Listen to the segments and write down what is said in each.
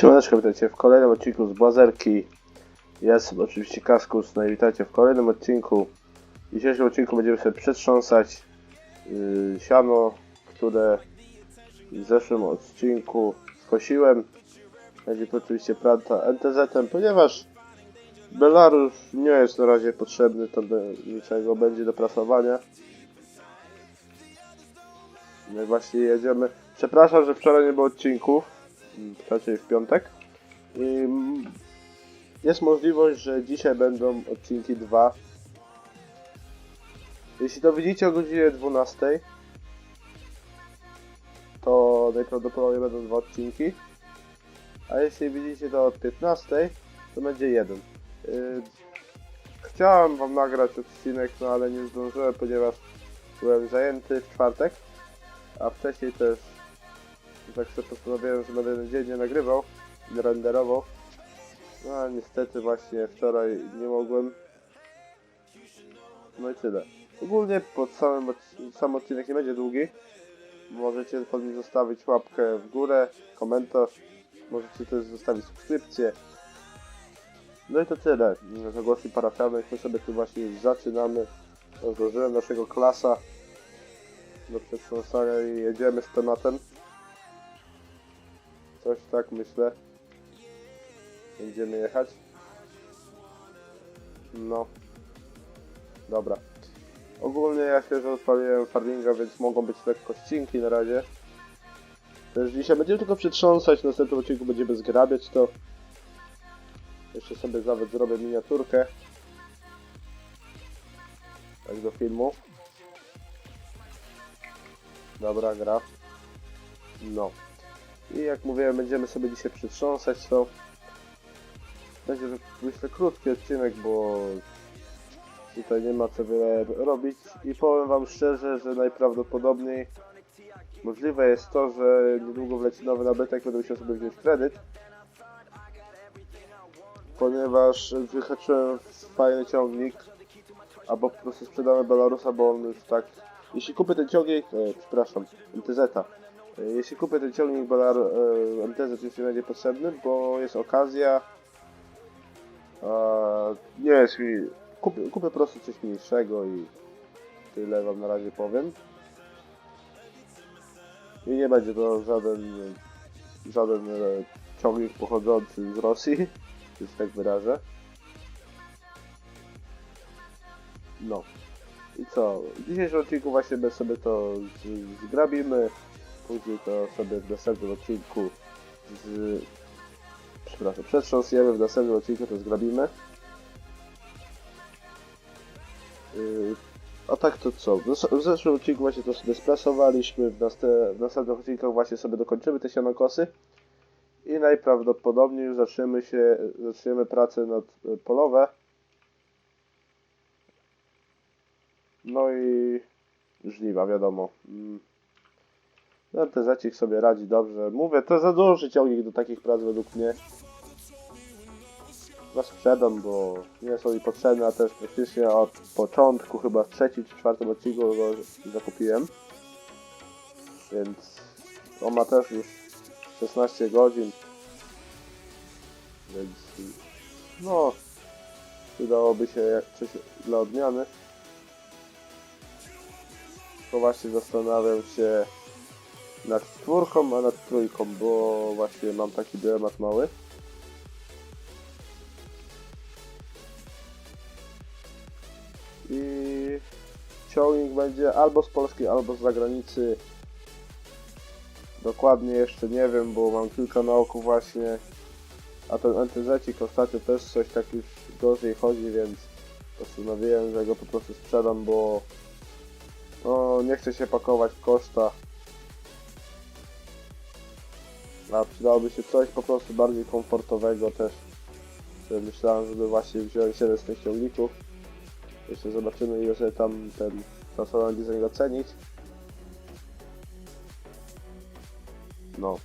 Siemaneczko, witajcie w kolejnym odcinku z Blazerki. Jest oczywiście Kaskus, no i witajcie w kolejnym odcinku. W dzisiejszym odcinku będziemy sobie przetrząsać yy, siano, które w zeszłym odcinku skosiłem. Będzie to oczywiście pranta NTZ-em, ponieważ Belarus nie jest na razie potrzebny to do niczego, będzie do prasowania. No i właśnie jedziemy. Przepraszam, że wczoraj nie było odcinków raczej w piątek. Jest możliwość, że dzisiaj będą odcinki 2. Jeśli to widzicie o godzinie 12, to najprawdopodobniej będą dwa odcinki. A jeśli widzicie to od 15, to będzie jeden. Chciałem wam nagrać odcinek, no ale nie zdążyłem, ponieważ byłem zajęty w czwartek. A wcześniej też tak sobie postanowiłem, że będę jeden dzień nie nagrywał, nie renderował. No a niestety właśnie wczoraj nie mogłem. No i tyle. Ogólnie pod samym sam odcinek nie będzie długi. Możecie pod nim zostawić łapkę w górę, komentarz. Możecie też zostawić subskrypcję. No i to tyle. Z ogłoszeń parafialnych my sobie tu właśnie zaczynamy. Rozłożyłem naszego klasa do przetrząsania i jedziemy z tematem. Coś tak myślę. Będziemy jechać. No. Dobra. Ogólnie ja świeżo odpaliłem farminga, więc mogą być lekko ścinki na razie. Też dzisiaj będziemy tylko przetrząsać, w następnym odcinku będziemy zgrabiać to. Jeszcze sobie nawet zrobię miniaturkę. Tak do filmu. Dobra, gra. No. I jak mówiłem, będziemy sobie dzisiaj przetrząsać to. Będzie to myślę krótki odcinek, bo tutaj nie ma co wiele robić. I powiem wam szczerze, że najprawdopodobniej możliwe jest to, że niedługo wleci nowy nabytek, będę musiał sobie wziąć kredyt. Ponieważ wyhaczyłem fajny ciągnik, albo po prostu sprzedamy Belarusa, bo on już tak... Jeśli kupię ten ciągnik, e, przepraszam, MTZ-a, Jeśli kupię ten ciągnik Belar e, MTZ już nie będzie potrzebny, bo jest okazja. Nie jest mi. Kupię, kupię po prostu coś mniejszego i tyle wam na razie powiem. I nie będzie to żaden żaden e, ciągnik pochodzący z Rosji, już tak wyrażę. No. I co? W dzisiejszym odcinku właśnie my sobie to zgrabimy. Później to sobie w następnym odcinku z... Przepraszam, przetrząsniemy, w następnym odcinku to zgrabimy. Yy, a tak to co? W zes- W zeszłym odcinku właśnie to sobie sprasowaliśmy, w, naste- w następnych odcinkach właśnie sobie dokończymy te sianokosy. I najprawdopodobniej już zaczniemy się, zaczniemy pracę nad e, polowe. No i żniwa, wiadomo. No ten zacik sobie radzi dobrze. Mówię, to za duży ciągnik do takich prac według mnie. No sprzedam, bo nie są mi potrzebne, a też praktycznie od początku, chyba w trzecim czy czwartym odcinku go zakupiłem. Więc on ma też już 16 godzin. Więc no, przydałoby się coś dla odmiany. To właśnie zastanawiam się nad czwórką, a nad trójką, bo właśnie mam taki dylemat mały. I ciągnik będzie albo z Polski, albo z zagranicy. Dokładnie jeszcze nie wiem, bo mam kilka na oku właśnie. A ten NTZ ostatnio też coś tak już gorzej chodzi, więc postanowiłem, że go po prostu sprzedam, bo no, nie chcę się pakować w koszta. A przydałoby się coś po prostu bardziej komfortowego też. Myślałem, żeby właśnie wziąć jeden z tych ciągników. Jeszcze zobaczymy ile tam ten personal design ocenić. No.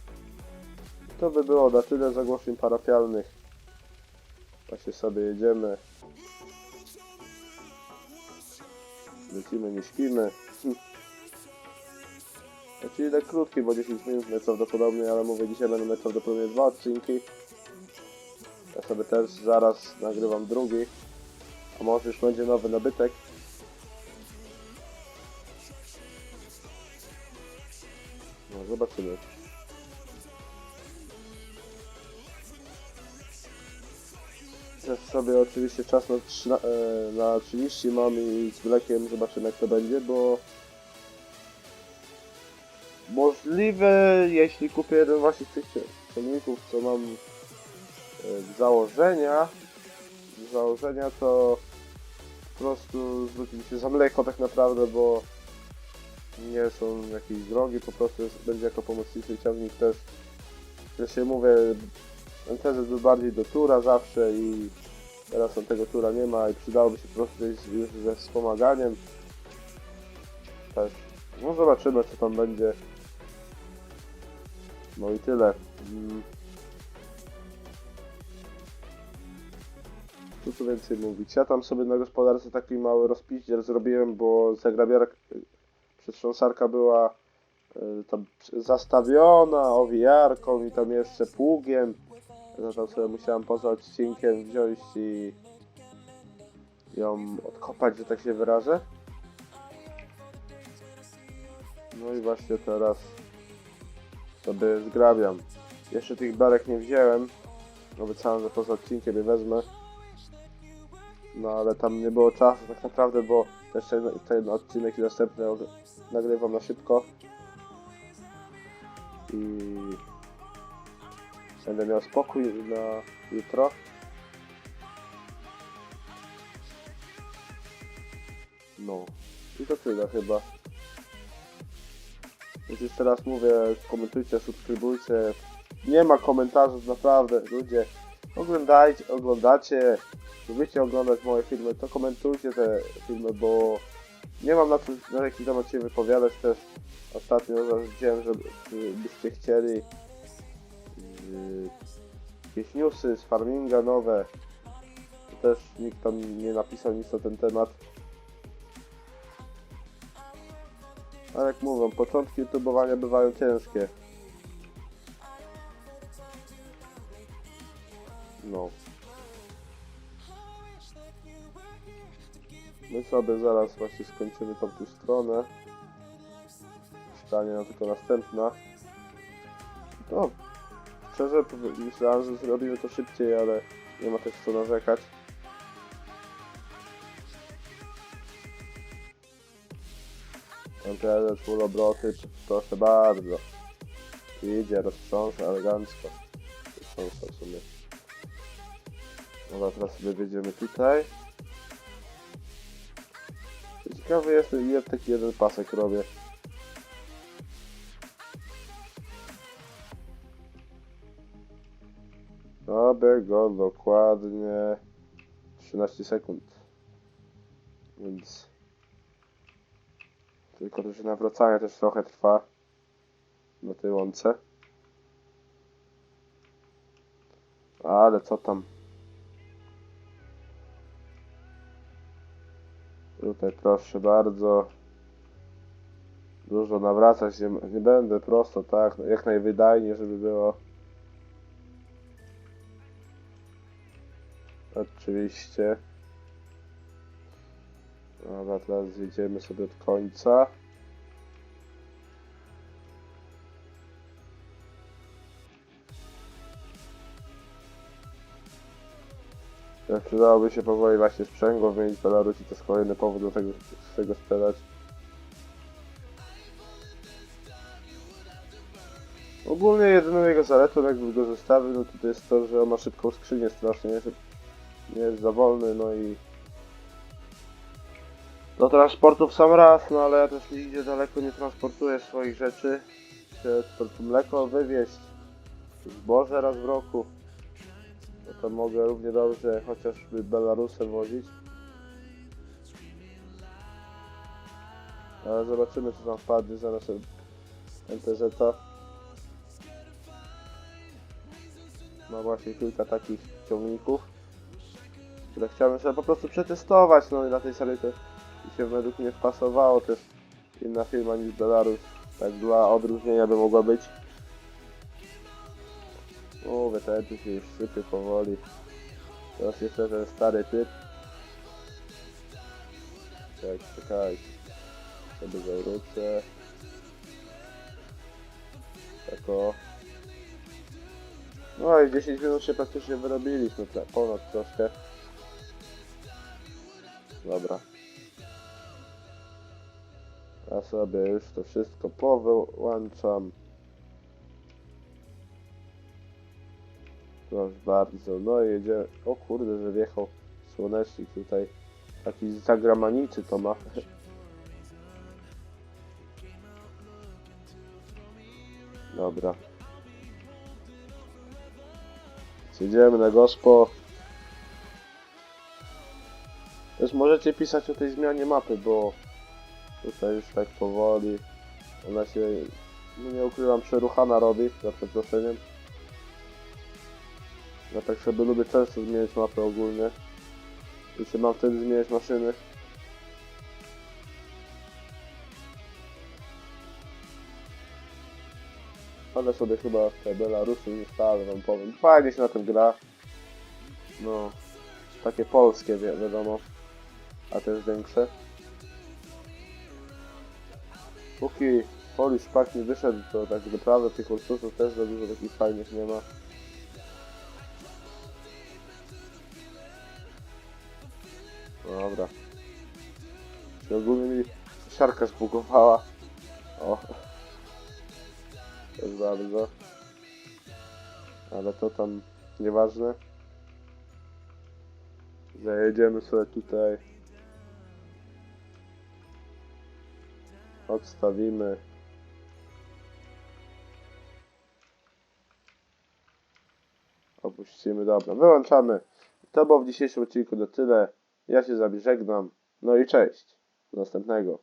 To by było na tyle zagłoszeń parafialnych. Właśnie sobie jedziemy. Lecimy, nie śpimy. Odcinek krótki, bo 10 minut najprawdopodobniej, ale mówię, dzisiaj będą najprawdopodobniej dwa odcinki. Ja sobie też zaraz nagrywam drugi. A może już będzie nowy nabytek. No, zobaczymy. Też sobie oczywiście czas na, trzyna- e, na 30 mam i z mlekiem zobaczymy jak to będzie, bo możliwe, jeśli kupię jeden właśnie z tych ciągników, co mam e, z założenia, z założenia to po prostu zwróci się za mleko tak naprawdę, bo nie są jakieś drogi, po prostu jest, będzie jako pomocniczy ciągnik też. Ja się mówię, MTZ był bardziej do tura zawsze i teraz on tego tura nie ma i przydałoby się po prostu już ze wspomaganiem. Też. No zobaczymy co tam będzie. No i tyle. Mm. Co tu więcej mówić? Ja tam sobie na gospodarce taki mały rozpiździel zrobiłem, bo zagrabiarka, przetrząsarka była y, tam zastawiona owijarką i tam jeszcze pługiem. Tam sobie musiałem poza odcinkiem wziąć i ją odkopać, że tak się wyrażę. No i właśnie teraz sobie zgrabiam. Jeszcze tych belek nie wziąłem. Obiecałem, że poza odcinkiem je wezmę. No ale tam nie było czasu tak naprawdę, bo też ten, ten odcinek i następny nagrywam na szybko. I będę miał spokój na jutro. No. I to tyle chyba. Więc już teraz mówię, komentujcie, subskrybujcie. Nie ma komentarzów, naprawdę, ludzie. Oglądajcie, oglądacie, lubicie oglądać moje filmy, to komentujcie te filmy, bo nie mam na, co, na jaki temat się wypowiadać też. Ostatnio widziałem, że że byście chcieli yy, jakieś newsy z farminga nowe. To też nikt tam nie napisał nic na ten temat. Ale jak mówią, początki youtubowania bywają ciężkie. No. My sobie zaraz właśnie skończymy tą tu stronę. Stanie nam tylko następna. No, szczerze myślałem, że zrobimy to szybciej, ale nie ma też co narzekać. MTZ full obroty, proszę bardzo. Idzie, roztrząsa elegancko. Roztrząsa w sumie. Dobra, teraz sobie wjedziemy tutaj. Ciekawy jestem, ile taki jeden pasek robię. Robię go dokładnie 13 sekund. Więc... Tylko się nawracanie też trochę trwa. Na tej łące. Ale co tam? Tutaj proszę bardzo. Dużo nawracać nie, nie będę, prosto tak, jak najwydajniej, żeby było. Oczywiście. Dobra, teraz zjedziemy sobie od końca. Przydałoby się powoli właśnie sprzęgło wymienić Belarusi, to jest kolejny powód do tego, z tego sprzedać. Ogólnie jedyną jego zaletą, jakby go zostawił, no to, jest to, że on ma szybką skrzynię strasznie, nie, nie jest za wolny, no i do w sam raz, no ale ja też nigdzie daleko nie transportuję swoich rzeczy. Tylko mleko wywieźć, zboże raz w roku. No to mogę równie dobrze chociażby Belarusem wozić. Ale zobaczymy co tam wpadnie zaraz MTZ-a. Ma właśnie kilka takich ciągników, które chciałbym sobie po prostu przetestować, no i na tej serii to mi się według mnie wpasowało też inna firma niż Belarus. Tak dla odróżnienia by mogła być. Mówię, ten tu się już sypie powoli. Teraz jeszcze ten stary typ. Tak, czekaj. Sobie zawrócę. Tak o. No i 10 minut się praktycznie wyrobiliśmy, pra- ponad troszkę. Dobra. Ja sobie już to wszystko powyłączam. Proszę bardzo. No i jedziemy. O kurde, że wjechał słonecznik tutaj. Taki zagramaniczy to ma. Dobra. Jedziemy na gospo. Też możecie pisać o tej zmianie mapy, bo tutaj już tak powoli ona się, no nie ukrywam, przeruchana robi, za przeproszeniem. Ja tak sobie lubię często zmieniać mapę ogólnie. Jeśli mam wtedy zmieniać maszyny. Ale sobie chyba te Belarusy nie stale wam powiem. Fajnie się na tym gra. No, takie polskie wi wiadomo, a też większe. Póki Polish Pack nie wyszedł, to tak naprawdę tych Ursusów też za dużo takich fajnych nie ma. No Dobra. Się ogólnie mi siarka zbugowała. O. Też bardzo. Ale to tam nieważne. Zajedziemy sobie tutaj. Odstawimy. Opuścimy, dobra, wyłączamy. To było w dzisiejszym odcinku do tyle. Ja się z żegnam. No i cześć. Do następnego.